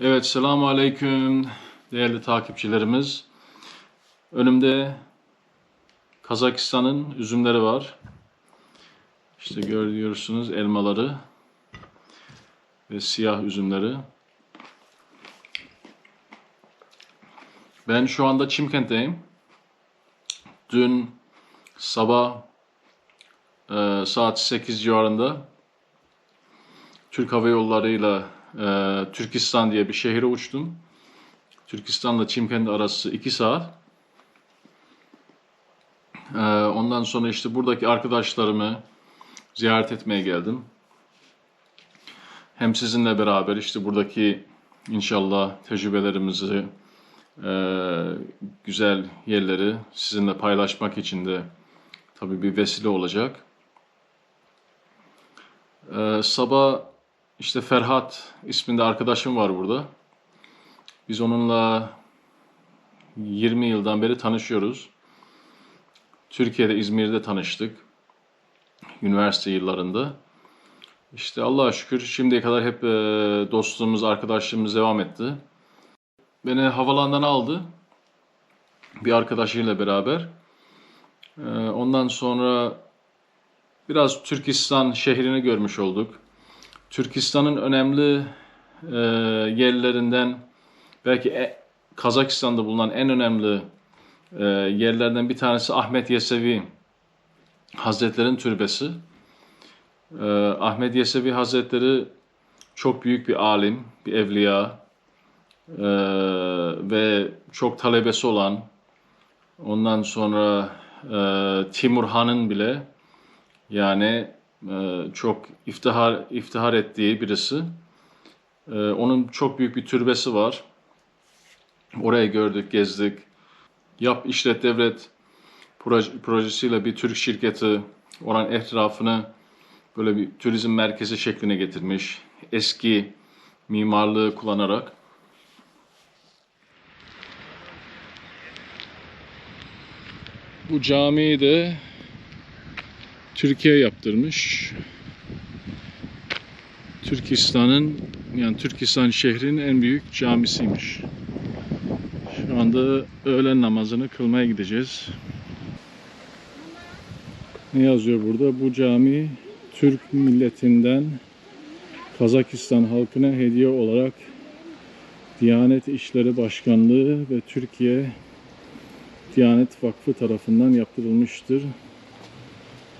Evet, selamun aleyküm değerli takipçilerimiz. Önümde Kazakistan'ın üzümleri var. İşte görüyorsunuz elmaları ve siyah üzümleri. Ben şu anda Çimkent'teyim. Dün sabah e, saat 8 civarında Türk Hava Yolları'yla e, Türkistan diye bir şehre uçtum. Türkistan'la Çimkent arası 2 saat. E, ondan sonra işte buradaki arkadaşlarımı ziyaret etmeye geldim. Hem sizinle beraber işte buradaki inşallah tecrübelerimizi, e, güzel yerleri sizinle paylaşmak için de tabii bir vesile olacak. E, sabah işte Ferhat isminde arkadaşım var burada. Biz onunla 20 yıldan beri tanışıyoruz. Türkiye'de, İzmir'de tanıştık. Üniversite yıllarında. İşte Allah'a şükür şimdiye kadar hep e, dostluğumuz, arkadaşlığımız devam etti. Beni havalandan aldı. Bir arkadaşıyla beraber. E, ondan sonra biraz Türkistan şehrini görmüş olduk. Türkistan'ın önemli e, yerlerinden belki e, Kazakistan'da bulunan en önemli e, yerlerden bir tanesi Ahmet Yesevi Hazretlerin türbesi. E, Ahmet Yesevi Hazretleri çok büyük bir alim, bir evliya e, ve çok talebesi olan ondan sonra e, Timur Han'ın bile yani çok iftihar iftihar ettiği birisi. Ee, onun çok büyük bir türbesi var. Orayı gördük, gezdik. Yap işlet devlet proje, projesiyle bir Türk şirketi oranın etrafını böyle bir turizm merkezi şekline getirmiş. Eski mimarlığı kullanarak. Bu camiyi de Türkiye yaptırmış. Türkistan'ın yani Türkistan şehrinin en büyük camisiymiş. Şu anda öğlen namazını kılmaya gideceğiz. Ne yazıyor burada? Bu cami Türk milletinden Kazakistan halkına hediye olarak Diyanet İşleri Başkanlığı ve Türkiye Diyanet Vakfı tarafından yaptırılmıştır.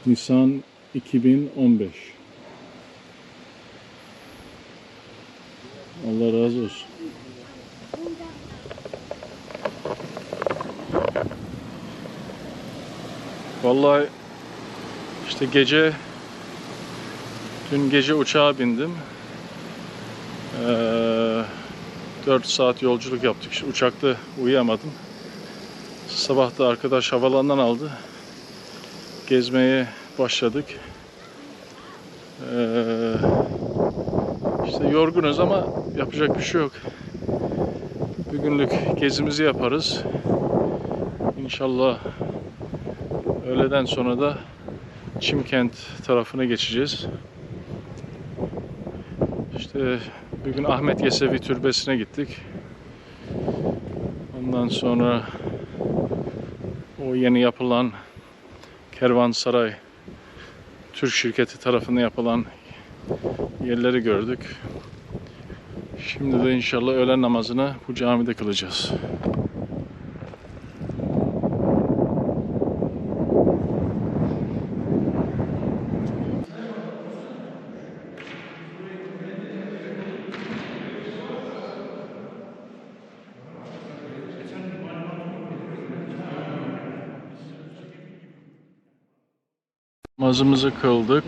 Nisan 2015. Allah razı olsun. Vallahi işte gece dün gece uçağa bindim. Ee, 4 saat yolculuk yaptık. İşte uçakta uyuyamadım. Sabah da arkadaş havalandan aldı gezmeye başladık. Ee, işte yorgunuz ama yapacak bir şey yok. Bir günlük gezimizi yaparız. İnşallah öğleden sonra da Çimkent tarafına geçeceğiz. İşte bugün Ahmet Yesevi Türbesi'ne gittik. Ondan sonra o yeni yapılan Kervansaray Türk şirketi tarafından yapılan yerleri gördük. Şimdi de inşallah öğlen namazını bu camide kılacağız. Namazımızı kıldık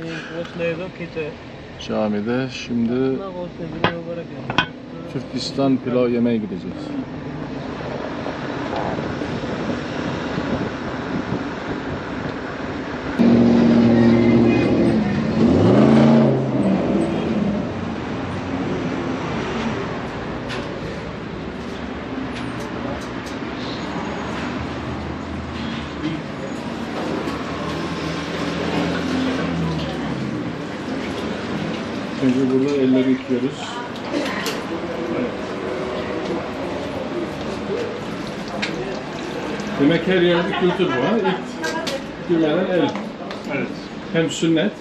camide. Şimdi. Türkistan pilav yemeye gideceğiz. yapıyoruz. Evet. Demek her yerde kültür bu. Ha? İlk gümenen el. Evet. Hem sünnet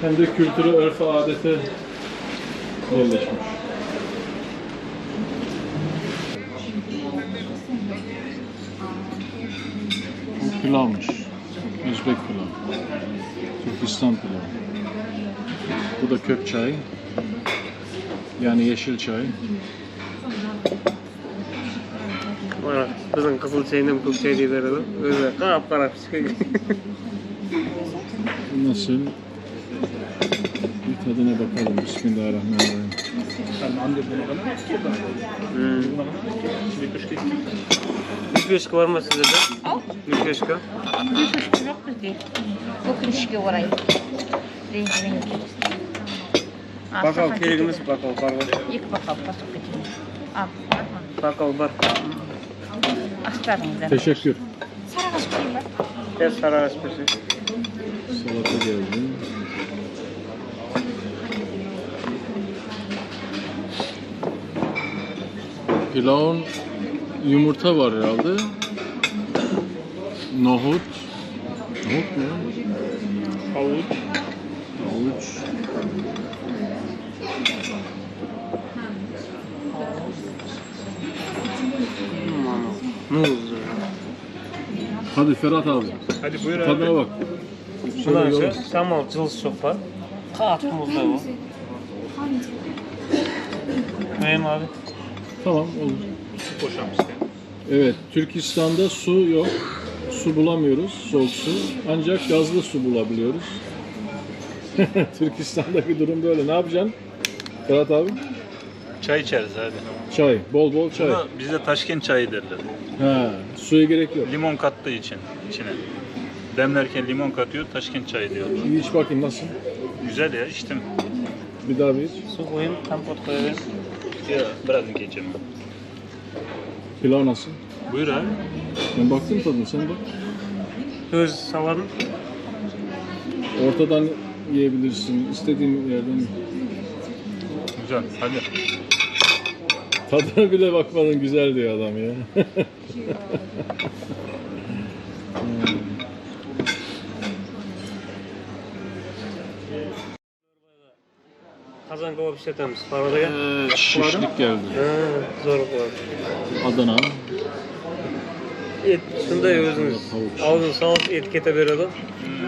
hem de kültürü, örfe, adete yerleşmiş. Bu pilavmış. Özbek pilavı. Türkistan pilavı. Bu da kök çay. Yani yeşil çay. Qizil chayni ham ko'k chay deb beradi. O'zi qap qara pishgan. Nasıl? Bir tadına bakalım. Bismillahirrahmanirrahim. Lipyoshka bormi sizlarda? Lipyoshka. Köşkü yok bizde. Bu köşkü orayı. Rengi rengi. Aa, Bakal sahan kerakmas, kötü. bakal barmi? İlk bakalım basıp geçelim. Al, bakma. Bakal bar. Astarınızdan. Teşekkür. Sarıgaş koyayım bak. Tez sarag'ash pishdi. Salata geldi. Pilavın yumurta var herhalde. Nohut. Nohut mu? Havuç. Mana. Muz. Hadi Ferhat abi. Hadi buyur Tadına abi. bak. Bundan Şöyle sonra yor. shamol jils so'ppa. Qat muzda bu. Koyayım abi. Tamam olur. Boşalmış. Evet, Türkistan'da su yok. Su bulamıyoruz, soğuk su. Ancak gazlı su bulabiliyoruz. Türkistan'daki durum böyle. Ne yapacaksın? Ferhat abi? Çay içeriz hadi. Çay, bol bol çay. Buna bizde Taşkent çayı derler. Ha, suya gerek yok. Limon kattığı için içine. Demlerken limon katıyor, Taşkent çayı diyorlar. Bir iç bakayım nasıl? Güzel ya içtim. Bir daha bir iç. Su koyayım, kompot koyayım. Ya birazdan geçelim. Pilav nasıl? Buyur abi. Ben baktım tadına, sen bak. Öz savarım. Ortadan yiyebilirsin, istediğin yerden. Güzel. Hadi. Tadına bile bakmadın güzel diyor adam ya. Qozon kabob ishlatamiz. Farg'onaga. Ee, şişlik geldi. Ha, zo'r bo'ladi. Adana. Et shunday o'zimiz. Havuç. Oldin sous et ketaveradi. Ferhat,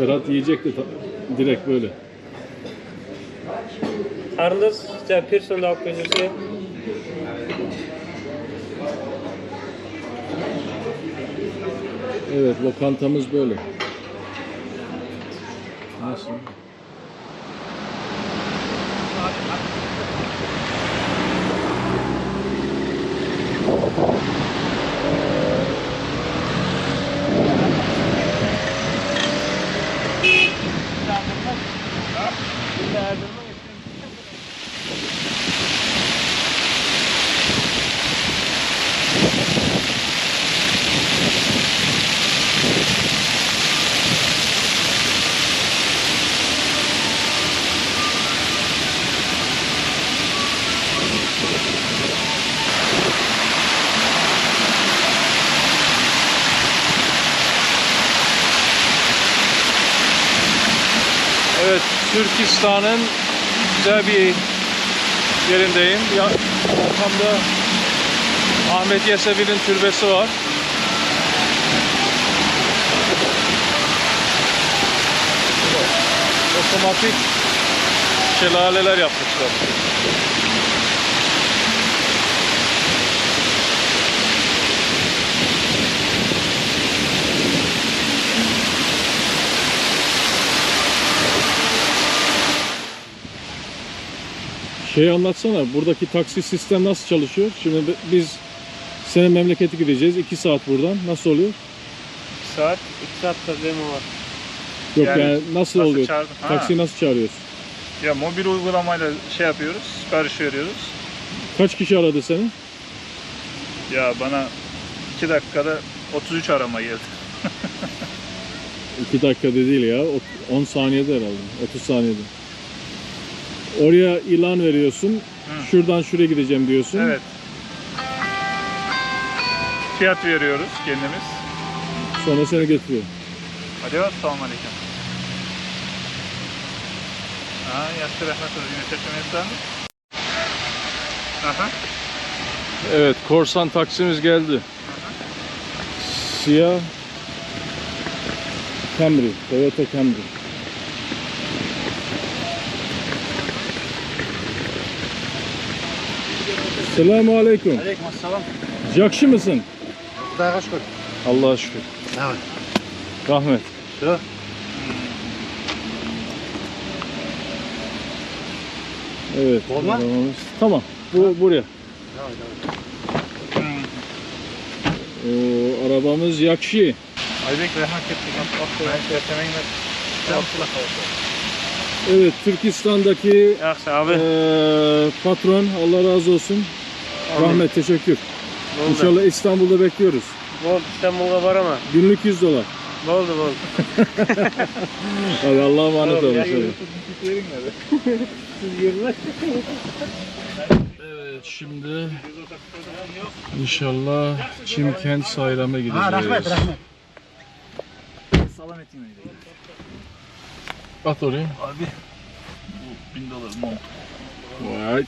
Ferhat yiyecekti ta- direkt böyle. Bitta personni olib qo'yishsa, Evet, lokantamız böyle. Nasıl? Evet, Türkistan'ın güzel bir yerindeyim. Ya, arkamda Ahmet Yesevi'nin türbesi var. Otomatik şelaleler yapmışlar. Şey anlatsana, buradaki taksi sistem nasıl çalışıyor? Şimdi bi- biz senin memlekete gideceğiz, 2 saat buradan. Nasıl oluyor? soat 2 soatda demo var. Yok yani, Yani nasıl, nasıl oluyor? çağırdın? Ha. Taksiyi nasıl çağırıyoruz? Ya mobil uygulamayla şey yapıyoruz, sipariş veriyoruz. Kaç kişi aradı seni? Ya bana 2 dakikada 33 arama geldi. 2 dakikada değil ya. ot- 10 saniyede herhalde. 30 saniyede. Oraya ilan veriyorsun. Şuradan şuraya gideceğim diyorsun. Evet. Fiyat veriyoruz kendimiz. Sonra seni götürüyor. Hadi var, selamun aleyküm. Ha, yaşlı rahmet olsun. Yine çekmemesi Aha. Evet, korsan taksimiz geldi. Siyah Camry, Toyota Camry. Selamun Aleyküm. Aleyküm selam. Yakşı mısın? Daha şükür. Allah'a şükür. Evet. Rahmet. Yok. Evet. Olma. arabamız- Tamam. Bu buraya. O, arabamız yakşı. Aybek rahmet çekmeyin de. Evet, Türkistan'daki. Ee, patron Allah razı olsun. Rahmet teşekkür. Oldu. İnşallah İstanbul'da bekliyoruz. Bol İstanbul'a var ama. Günlük 100 dolar. Oldu bol. Hadi Allah'a emanet olun. Evet şimdi inşallah Çimkent Sayram'a gideceğiz. Salam eteyim öyle. At oraya. Abi. Bu 1000 dolar mont. Right.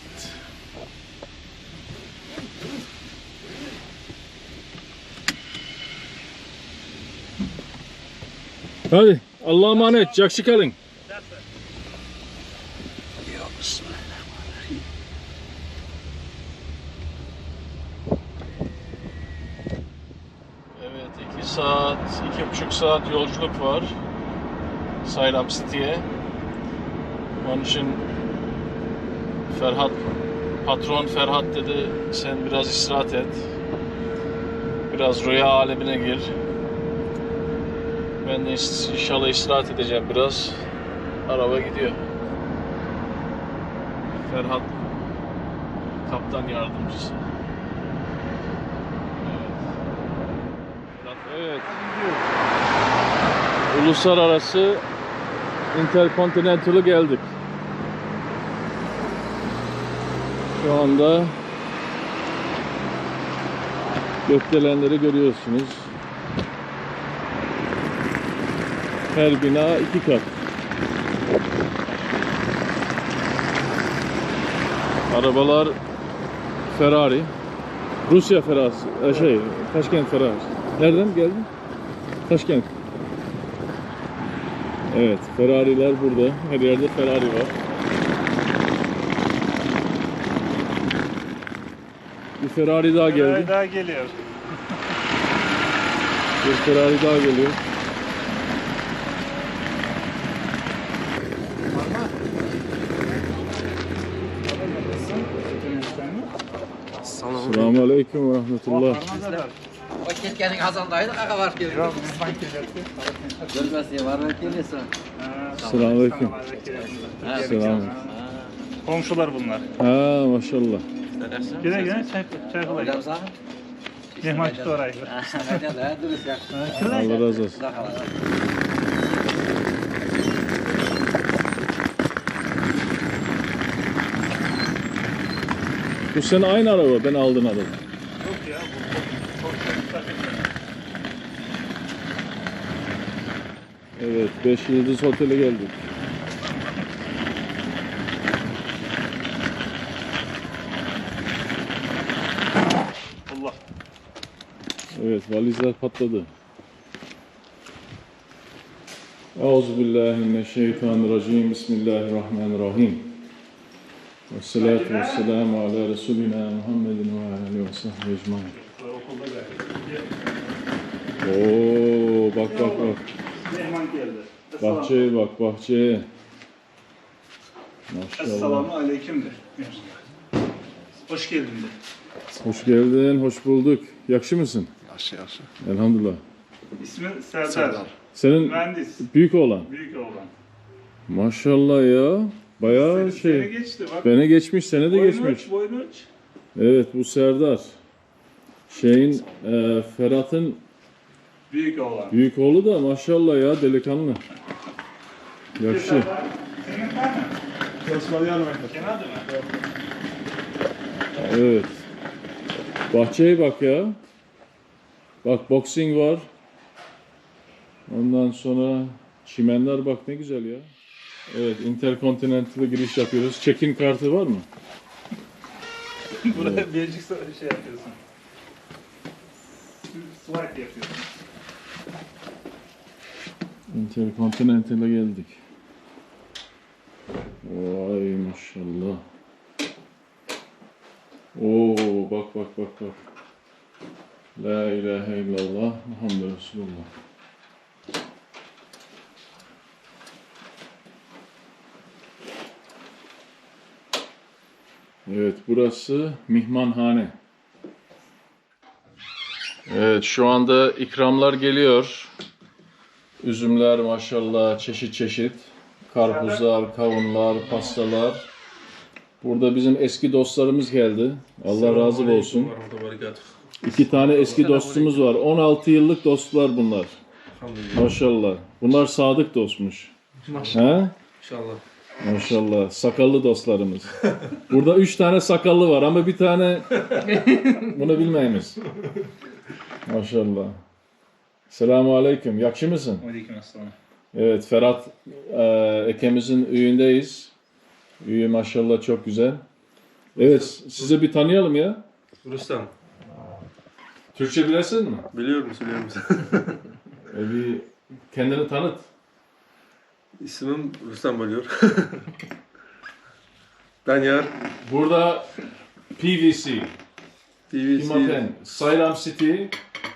Hadi Allah'a emanet. Jakşı kalın. Evet, iki saat, iki buçuk saat yolculuk var. Sayram City'ye. Onun için Ferhat, patron Ferhat dedi sen biraz istirahat et. Biraz rüya alemine gir. Ben de inşallah istirahat edeceğim biraz. Araba gidiyor. Ferhat kaptan yardımcısı. Evet. Evet. Uluslararası Intercontinental'a geldik. Şu anda gökdelenleri görüyorsunuz. Her bina iki kat. Arabalar Ferrari. Rusya Ferrari. e, Şey, Taşkent Ferrari. Nereden geldin? Taşkent. Evet, Ferrari'ler burada. Her yerde Ferrari var. Bir Ferrari daha geldi. Daha geliyor. Bir Ferrari daha geliyor. Selamun Aleyküm ve Rahmetullah. O ketkenin kazandaydı kaka var ki. Görmesi var mı kendisi? Selamun Aleyküm. Selam. Komşular bunlar. Ha maşallah. Gene gene çay çay. Mehman çıktı orayı. Allah razı olsun. Bu sene aynı araba. Ben aldın araba. Yok ya. bu çok- çok- çok- Evet. 5 yıldız otele geldik. Allah. Evet valizler patladı. Euzubillahimineşşeytanirracim. Bismillahirrahmanirrahim. Ve salatu ve selamu ala Resulina Muhammedin ve aleyhi ve sahbihi ecmaîn. Oo bak bak bak. Mehman geldi. Bahçeye bak bahçeye. Maşallah. Esselamu aleyküm de. Hoş geldin de. Hoş geldin, hoş bulduk. Yakşı mısın? Yaşı yaşı. Elhamdülillah. İsmi Serdar. Serdar. Senin Mühendis. büyük oğlan. Büyük oğlan. Maşallah ya. Bayağı Seni- şey. Seni geçti bak. Beni geçmiş, sene de Boyunu geçmiş. ölç, boyunu ölç. Evet bu Serdar. Şeyin e, Ferhat'ın Büyük oğlan. büyük oğlu da maşallah ya delikanlı. Yakşı. Evet. Bahçeye bak ya. Bak boxing var. Ondan sonra çimenler bak ne güzel ya. Evet Intercontinental'a giriş yapıyoruz. Check-in kartı var mı? Buraya birazcık sonra şey yapıyorsun. Swipe yapıyorsun. Intercontinental'a geldik. Vay maşallah. Oo bak bak bak bak. La ilahe illallah Muhammed Resulullah. Evet burası mihmanhane. Evet şu anda ikramlar geliyor. Üzümler maşallah çeşit çeşit. Karpuzlar, kavunlar, pastalar. Burada bizim eski dostlarımız geldi. Allah razı olsun. İki tane eski dostumuz var. 16 yıllık dostlar bunlar. Maşallah. Bunlar sadık dostmuş. Maşallah. İnşallah. Maşallah. Sakallı dostlarımız. Burada üç tane sakallı var ama bir tane bunu bilmeyimiz. Maşallah. Selamun Aleyküm. Yakşı mısın? Aleyküm assalam. Evet Ferhat e, Ekemizin üyündeyiz. Üye maşallah çok güzel. Evet size bir tanıyalım ya. Rüstem. Türkçe bilesin mi? Biliyorum, biliyorum. E, bir kendini tanıt. İsmim Rüstem oluyor. ben yar Burada PVC, TVC, Pimapen, Sayram City,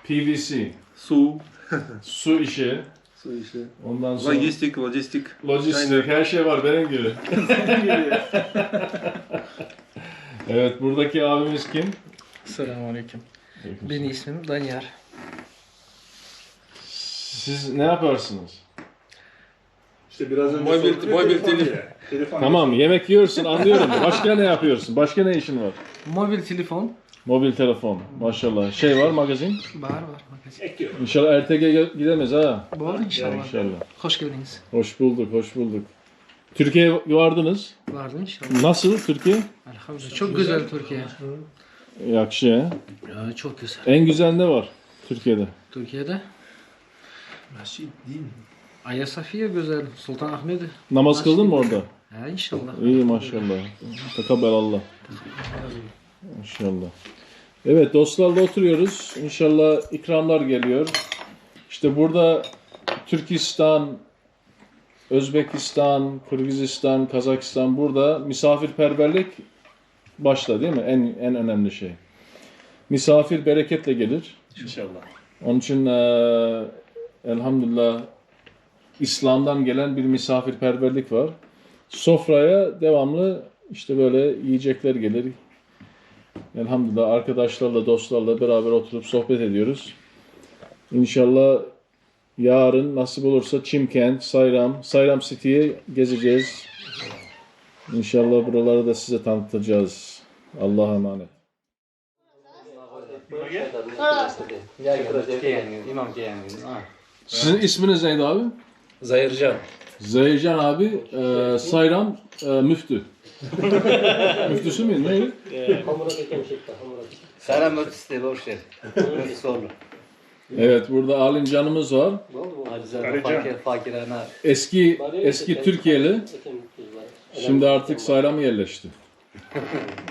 PVC, su, su işi, su işi. ondan sonra Lojistik, lojistik. lojistik, her şey var benim gibi. evet buradaki abimiz kim? Selamünaleyküm. Benim ismim Danyar. Siz ne yaparsınız? İşte biraz önce Mobil- sordun ya, mobil telefon tele- diye. Telefon Tamam yemek yiyorsun anlıyorum. Başka ne yapıyorsun? Başka ne işin var? Mobil telefon. Mobil telefon maşallah. Şey var magazin. Var var. magazin. Ekliyor. İnşallah RTG gidemez ha. Var inşallah. İnşallah. Hoş geldiniz. Hoş bulduk, hoş bulduk. Türkiye'ye vardınız. Vardı inşallah. Nasıl Türkiye? Elhamdülillah. Çok güzel Türkiye. Yakşı ya. Ya, çok güzel. En güzel ne var Türkiye'de? Türkiye'de Ayya Safiye güzel. Sultan Ahmet. Namaz kıldın mı orada? Ha inşallah. İyi maşallah. Takabbel Allah. Maşallah. Evet dostlarla oturuyoruz. İnşallah ikramlar geliyor. İşte burada Türkistan, Özbekistan, Kırgızistan, Kazakistan burada misafirperverlik başta değil mi? En en önemli şey. Misafir bereketle gelir. İnşallah. Onun için eee, elhamdülillah İslam'dan gelen bir misafirperverlik var. Sofraya devamlı işte böyle yiyecekler gelir. Elhamdülillah arkadaşlarla, dostlarla beraber oturup sohbet ediyoruz. İnşallah yarın nasip olursa Çimkent, Sayram, Sayram City'ye gezeceğiz. İnşallah buraları da size tanıtacağız. Allah'a emanet. Sizin isminiz neydi abi? Zahircan. Zeycan abi e, Sayram e, müftü. Müftüsü müyüm? Neydi? Selam müftüsü değil, boş ver. Müftüsü. Evet burada alim canımız var. Acizane, fakir, fakirane. Eski eski Türkiye'li. Şimdi artık Sayram'a yerleşti.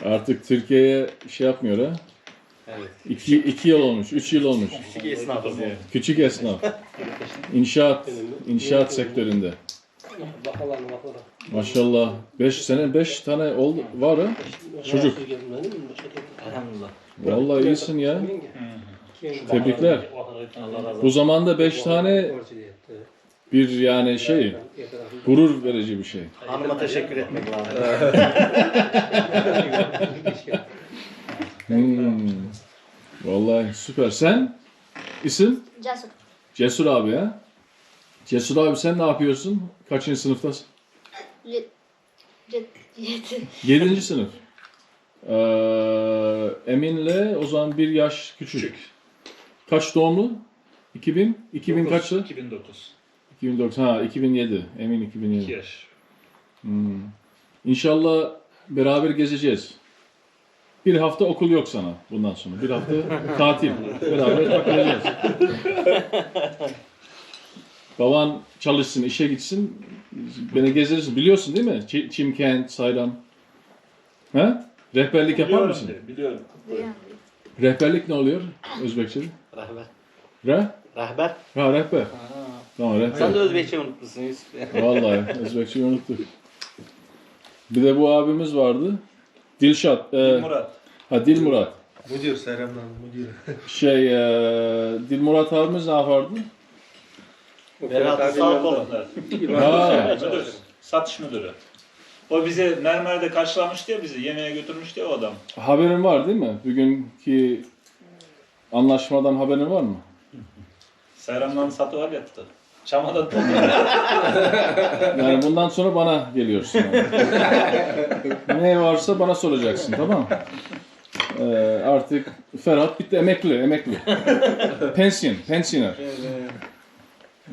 Artık Türkiye'ye şey yapmıyor ha. Evet. İki, iki yıl olmuş, üç yıl olmuş. Küçük esnafız ya. Küçük esnaf. İnşaat, inşaat sektöründe. Maşallah. Beş sene, beş tane oldu, var ha. Çocuk. Vallahi iyisin ya. Tebrikler. Bu zamanda beş tane bir yani şey, gurur verici bir şey. Hanıma teşekkür etmek lazım. Hmm. Vallahi süper. Sen isim? Cesur. Cesur abi ya. Cesur abi sen ne yapıyorsun? Kaçıncı sınıftasın? Cet. Yedinci sınıf. Ee, Emin'le o zaman bir yaş küçük. Kaç doğumlu? 2000? 2000 kaçtı? 2009. 2009. Ha 2007. Emin 2007. 2 yaş. Hmm. İnşallah beraber gezeceğiz. Bir hafta okul yok sana bundan sonra. Bir hafta tatil. Beraber takılacağız. Baban çalışsın, işe gitsin. Beni gezdirirsin. Biliyorsun değil mi? Ç- Çimkent, Sayram. He? Rehberlik yapar Biliyorum mısın? de, Biliyorum. Rehberlik ne oluyor Özbekçe'de? Rahber. Re? Rahber. Ha rehber. Tamam rehber. Sen de Özbekçe unutmuşsun Yusuf. Vallahi Özbekçeyi unuttuk. Bir de bu abimiz vardı. Dilşat. e, Murat. ha Dilmurat. Müdür selamlar müdür. Şey e, Dilmurat abimiz ne yapardı? Berat sağ kolun. Ha, Müdür. Satış müdürü. O bize mermerde karşılamıştı ya bizi. Yemeğe götürmüştü ya o adam. haberin var değil mi? Bugünkü anlaşmadan haberin var mı? Seyran'dan satı var yattı. Çamada doldu. Yani bundan sonra bana geliyorsun. ne varsa bana soracaksın tamam mı? Ee, artık Ferhat bitti emekli emekli. Pensiyon, pensiyoner.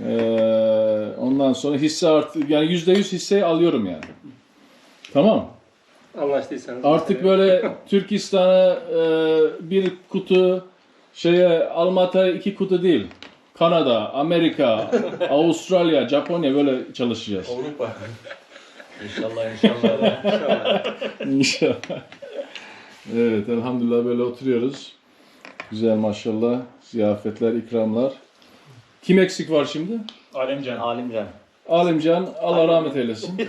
Ee, ondan sonra hisse artık yani yüzde yüz hisseyi alıyorum yani. Tamam. Anlaştıysanız. Artık böyle Türkistan'a e, bir kutu, şeye Almata'ya iki kutu değil. Kanada, Amerika, Avustralya, Japonya böyle çalışacağız. Avrupa. İnşallah inşallah. İnşallah. Evet elhamdülillah böyle oturuyoruz. Güzel maşallah. Ziyafetler, ikramlar. Kim eksik var şimdi? Alemcan. Alimcan. Alimcan Allah rahmet eylesin.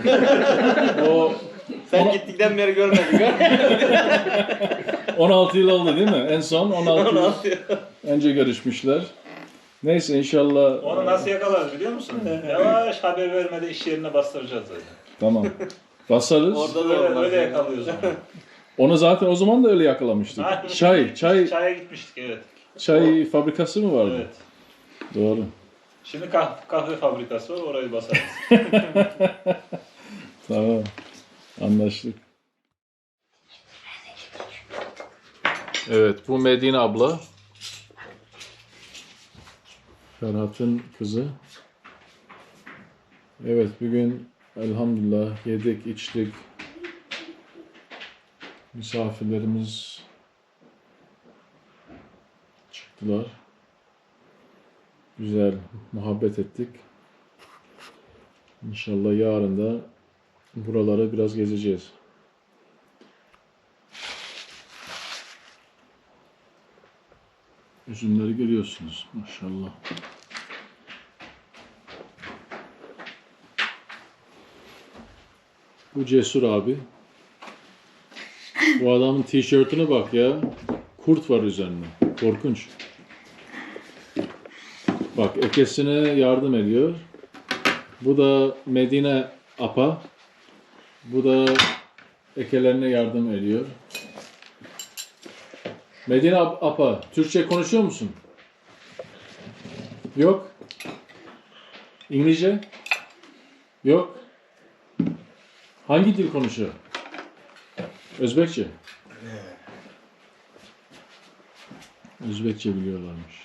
o Sen gittikten beri görmedik ha? 16 yıl oldu değil mi? En son 16 yıl önce görüşmüşler. Neyse inşallah. Onu nasıl yakalarız biliyor musun? Yavaş haber vermeden iş yerine bastıracağız öyle. Tamam. Basarız. Orada da Öyle, öyle yakalıyoruz onu. Onu zaten o zaman da öyle yakalamıştık. Çay, çay, Çaya gitmiştik evet. çay fabrikası mı vardı? Evet. Doğru. Şimdi kah- kahve fabrikası var orayı basarız. Tamam. Anlaştık. Evet, bu Medine abla. Ferhat'ın kızı. Evet, bugün elhamdülillah yedik, içtik. Misafirlerimiz çıktılar. Güzel muhabbet ettik. İnşallah yarın da buraları biraz gezeceğiz. Üzümleri görüyorsunuz maşallah. Bu Cesur abi. Bu adamın tişörtüne bak ya. Kurt var üzerinde. Korkunç. Bak ekesine yardım ediyor. Bu da Medine Apa. Bu da ekelerine yardım ediyor. Medine Ap- Apa, Türkçe konuşuyor musun? Yok. İngilizce? Yok. Hangi dil konuşuyor? Özbekçe. Özbekçe biliyorlarmış.